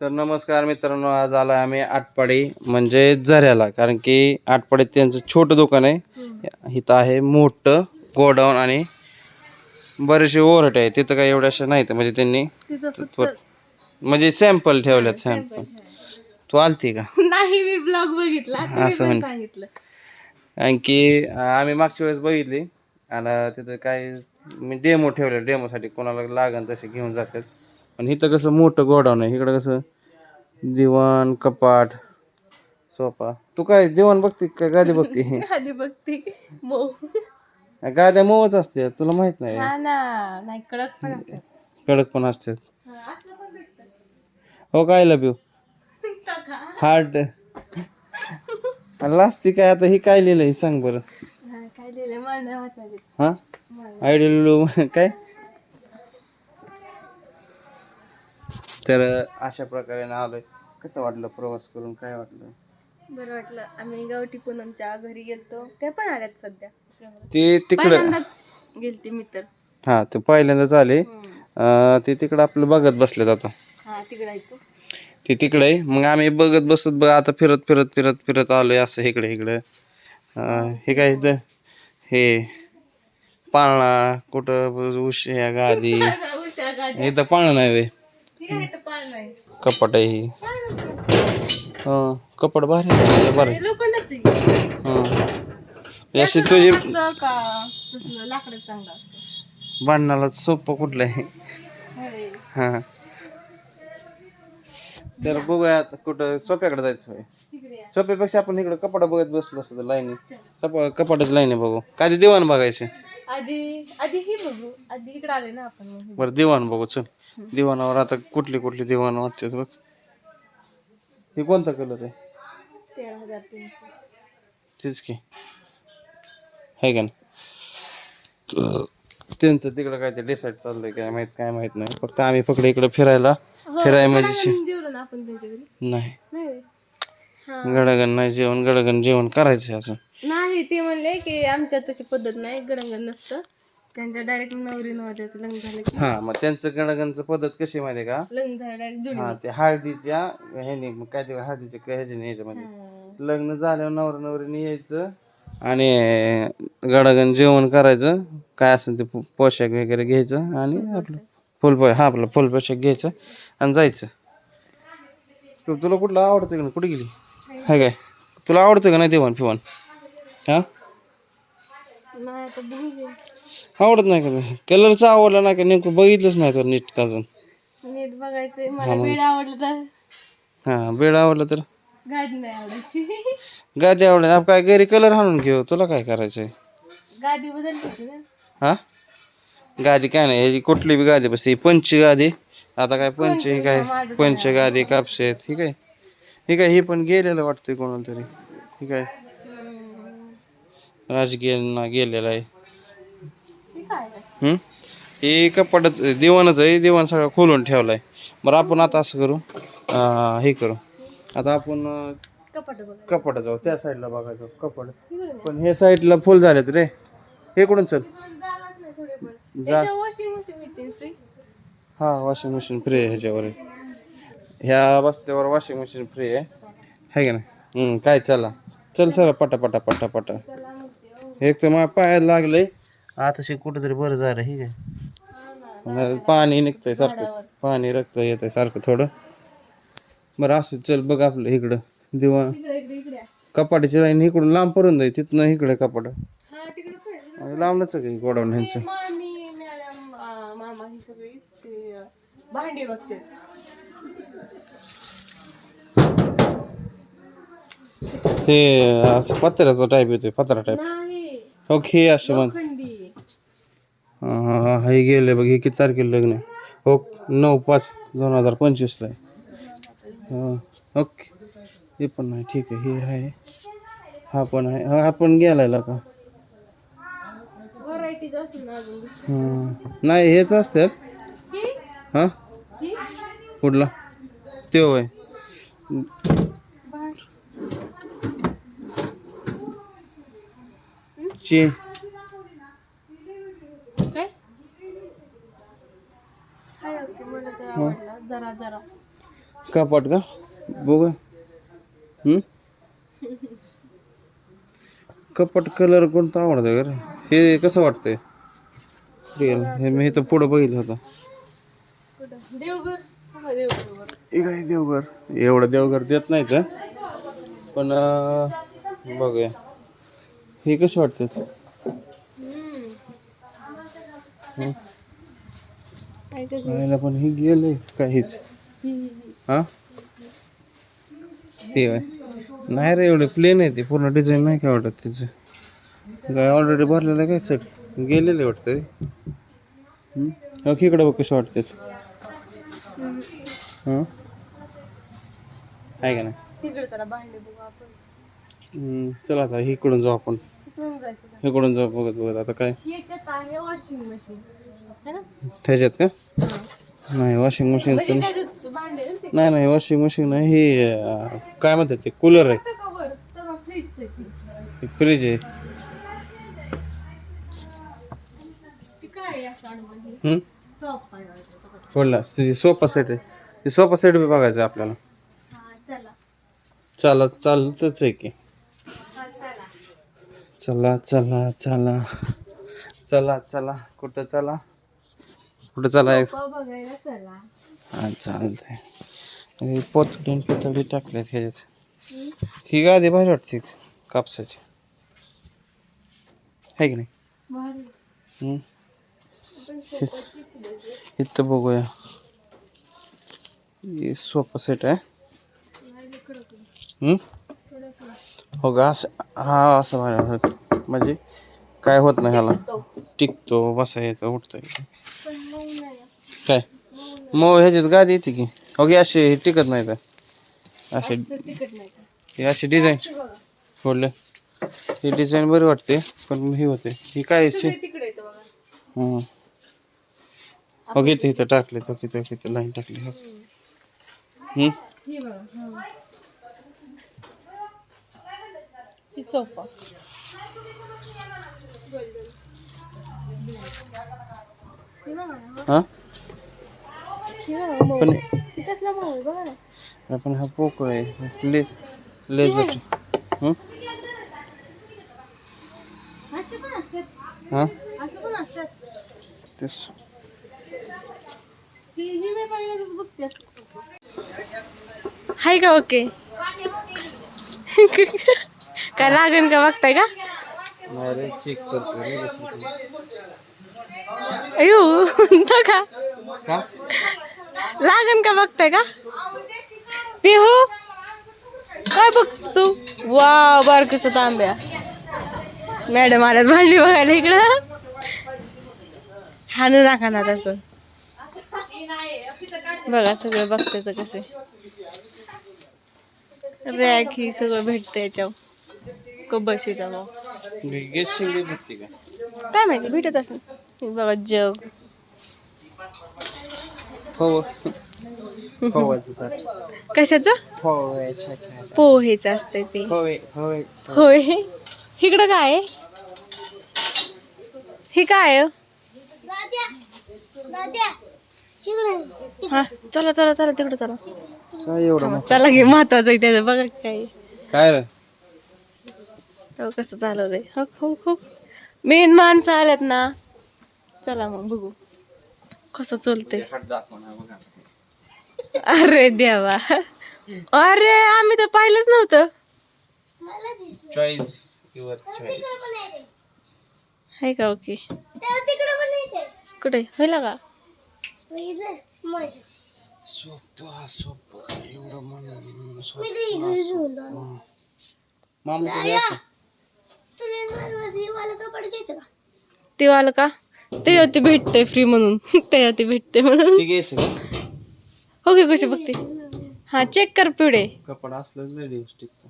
तर नमस्कार मित्रांनो आज आला आम्ही आटपाडी म्हणजे झऱ्याला. कारण की आटपाडीत त्यांचं छोटं दुकान आहे. इथं आहे मोठं गोडाऊन आणि बरेचसे ओव्हरट आहे तिथं काही एवढ्याशा नाहीत म्हणजे त्यांनी म्हणजे सॅम्पल ठेवल्यात सॅम्पल तू आलती का? नाही मी ब्लॉग बघितला. असं. सांगितलं. आणखी आम्ही मागच्या वेळेस बघितली. आणि तिथं काय मी डेमो ठेवले डेमोसाठी कोणाला लागन तसे घेऊन जातात. पण इथं कसं मोठं गोडाऊन आहे. इकडं कसं दिवाण कपाट सोफा. तू काय दिवाण बघते का गादी बघते? आधी बघते गाद्या मोवच असते तुला माहीत नाही. हा ना. नाही कडक पण असतात. कडक पण असतात. हा, असलं पण भेटतं. हो काय लव यू टाका. हार्ट लास्ती काय आता ही काय लिहिलंय? सांग बरं. हा, काय लिहिलंय? मला नाही वाटलं हा? आयडियल काय? तर अशा प्रकारे ना आलोय. कसं वाटलं प्रवास करून? काय वाटलं? बरं वाटलं. आम्ही गावठी पूनमच्या घरी गेलतो. त्या पण आल्यात सध्या. ते तिकडं पहिल्यांदाच गेलते मी तर. हा ते पहिल्यांदाच आले. अं, ते तिकडं आपलं बघत बसलेत आता. हा तिकडे ते. तिकडे आहे. मग आम्ही बघत बसत बघ आता फिरत फिरत फिरत फिरत आलोय असं इकडे इकडं. हे काय इथं? हे पाळणा कुठं? उश ह्या गादी. इथं पाळणा नाही वे कपाट आहे ही. हं, कपाट भारी आहे, बरं लोखंडच आहे. हं. अशी तुझी असतं का? तसलं लाकडं चांगलं असतं. भांडणाला सोपं कुठलं आहे? हा. तर बघूया आता कुठं सोप्याकडे जायचं होय. सोप्यापेक्षा आपण इकडं कपाटा बघत बसलो असतो लाईनी कपाटाच लाईनी बघू. काय दिवाण बघायचे? आधी आधी ही बघू. आधी इकडे आले ना आपण बरं दिवाण बघू चल. दिवाणावर आता कुठली कुठली दिवाण वाटते बघ. हे कोणता कलर आहे? तेरा हजार तीनशे. तेच की. आहे का ना त्यांचं तिकडं काय ते डिसाईड चाललंय काय माहीत काय माहीत नाही. फक्त आम्ही फक्त इकडं फिरायला फिराय गडागण जेवलो ना आपण त्यांच्या घरी? नाही. नाही रे. हा. गडागण नाही जेवण गडागण जेवण करायचं असं नाही ते म्हणले की आमच्यात तशी पद्धत नाही गडंगण नसतं. त्यांच्या डायरेक्ट नवरी नवऱ्याचं लग्न झालं की. हा मग त्यांचं गडागणचं पद्धत कशी आहे का? लग्न झालं डायरेक्ट हा ते हळदीच्या ह्याने मग काय ते हळदीच्या ह्याच्याने याच्यामध्ये. हा. लग्न झाल्यावर नवरा नवरीने यायचं आणि गडागण जेवण करायचं. काय असेल ते पो- पोशाख वगैरे घ्यायचं आणि आपलं फुल हा आपलं फुल पोशाख घ्यायचं आणि जायचं. तू- तुला कुठलं आवडतं का नाही? कुठे गेली? हाय काय? तुला आवडतं का नाही देवण फिवण हा. आवडत नाही का कलरचं आवडलं नाही का? नेमकं बघितलंच नाही तर नीट अजून? नीट बघायचंय. मला बेड आवडलं तर. हा बेड आवडलं तर? नाही आवडायची. गादी आवडली. आपण काय घरी कलर हाणून घेऊ? तुला काय करायचंय? गादी बदलली होती ना. हा? गादी काय नाही ह्याची कुठली बी गादी बस ही पंच गादी. आता काय पंच ही काय? पंच गादी कापसे आहेत. ही काय? ही काय हे पण गेलेलं वाटतंय कोणाला तरी ही काय? राजकीय ना गेलेलं आहे. हे आहे? हम्म? हे कपाटच दिवाणच आहे. दिवाण सगळं खोलून ठेवलाय. बरं आपण आता असं करू. अं, हे करू. आता आपण अं, कपाट बघा कपाट जाऊ. त्या साईडला बघायचं. कपाट. पण हे साईडला फुल झालेत रे. हे कुठून चल जागाच नाही थोडे पण जा. वॉशिंग मशीन भेटते फ्री हा वॉशिंग मशीन फ्री आहे ह्याच्यावर. ह्या बसत्यावर वॉशिंग मशीन फ्री आहे. है का नाही? हम्म, काय चला. चल सर पटा पटा पटा पटा. एक तर मला पायाला लागलंय. आता कुठंतरी बरं झालं हे काय पाणी निघतंय सारखं. पाणी रक्त येतंय सारखं थोडं. बरं असू चल बघ आपलं इकडं. दिवा. इकडे इकडे इकडे आहे. कपाटाची लाईन इकडून लांब पडून जाईल तिथनं इकडे कपाट. हा आहे. लांबलंच आहे गोडाऊन ह्यांचं ते मामी मॅडम अं, मामा ही सगळी ते भांडी बघते. हे असं पत्र्याचा टाईप येतोय पत्रा टाईप ओके असं खंडी हा हा हा हे गेले बघ हे किती तारखेला लग्न आहे? हो नऊ पाच दोन हजार पंचवीसला आहे. हा, ओके. हे पण नाही ठीक आहे हे आहे. हा पण आहे हा पण गेलाय का व्हरायटीज असेल ना अजून दुसरी. हा. नाही हेच असतात. ही? कुठला? ते होय. ची. जरा कपाट का? बघू? कपाट कलर कोणता आवडतं का? हे कसं वाटतंय? रिअल हे मी इथं पुढं बघितलं होतं. कुठं देवघर देवघर. काय देवघर एवढं देवघर देत नाही का पण बघूया. हे कसं वाटतं पण हे गेलंय काहीच. हा? ते. नाही रे एवढे प्लेन आहे ते. पूर्ण डिझाईन नाही काय वाटत त्याचं काय ऑलरेडी भरलेलं आहे काय सेट गेलेलं वाटतं रे? हो की इकडं बघ कसं वाटते हां? आहे का नाही? चला आता इकडून जाऊ आपण. इकडून जाऊ बघत बघत. आता काय? त्याच्यात का? नाही वॉशिंग मशीनचं म्हणजे नाही नाही वॉशिंग मशीन नाही हे काय म्हणतात ते कूलर आहे. फ्रीज आहे हम्म? सोफा सेट आहे. ते सोफा सेट बी बघायचं आपल्याला. चला. चालत चालतच आहे की. चला चला चला. चला चला. कुठं चला? कुठं चला सोफा बघायला चला. हा चालतंय. आणि पोतडी पितळी टाकल्यात ह्याच्यात. ही गादी भारी वाटते कापसाची. आहे की नाही? इथं बघूया. हे सोफा सेट आहे. हो का असं हा असं भारी. म्हणजे काय होत नाही ह्याला. तो टिकतो बसा येतं उठता काय मग ह्याच्यात गादी येते की की अशी हे टिकत नाही का असे असं हे अशी डिझाईन हे सोडलं ही डिझाईन बरी वाटते पण ही होते ही काय हाँ हो इथं टाकले तो किती किती लाईन टाकली ही सोफा हे पण कसला मऊ आहे बघा ना. आपण हा पोकळ आहे. लेज हं? तेच. हाय का ओके? काय लागन का बघताय का? चेक करतो अयो का? लागन का बघताय का? पिहू? काय बघतो वा बारकस तांब्या मॅडम आल्यात भांडी बघायला इकडं। हाणू नका ना तसं बघा सगळं बघते तर कसे रॅक ही सगळं भेटतं याच्यावर कबशीचा का काय? माहिती भेटत असेल बघा जग फव फवाचं ताट कशाचं? फवायच्या पोहेच असते ते. फवे फवे होय. इकडं काय आहे? हे काय? हा चला चला चला तिकडं चला. काय एवढं थांबा, चला घे महत्वाचं आहे त्याचं. बघा काय. काय रे? तेव्हा कसं चालवलंय. हो हो हो. मेन माणसं आल्यात ना. चला मग बघू. कसं चलते? अरे देवा. अरे आम्ही तर पाहिलंच नव्हतं. चॉईस युअर चॉईस आहे का ओके? कुठे? होईल का? सोपा सोपा. एवढं मन सोपं. मामा तुझे असं? ते वालं का? ते ते भेटतंय फ्री म्हणून. ते ते भेटते म्हणून. ते घ्यायचं का ओके कशी बघते. हा चेक कर पिवडे कपडा असलं टिकतं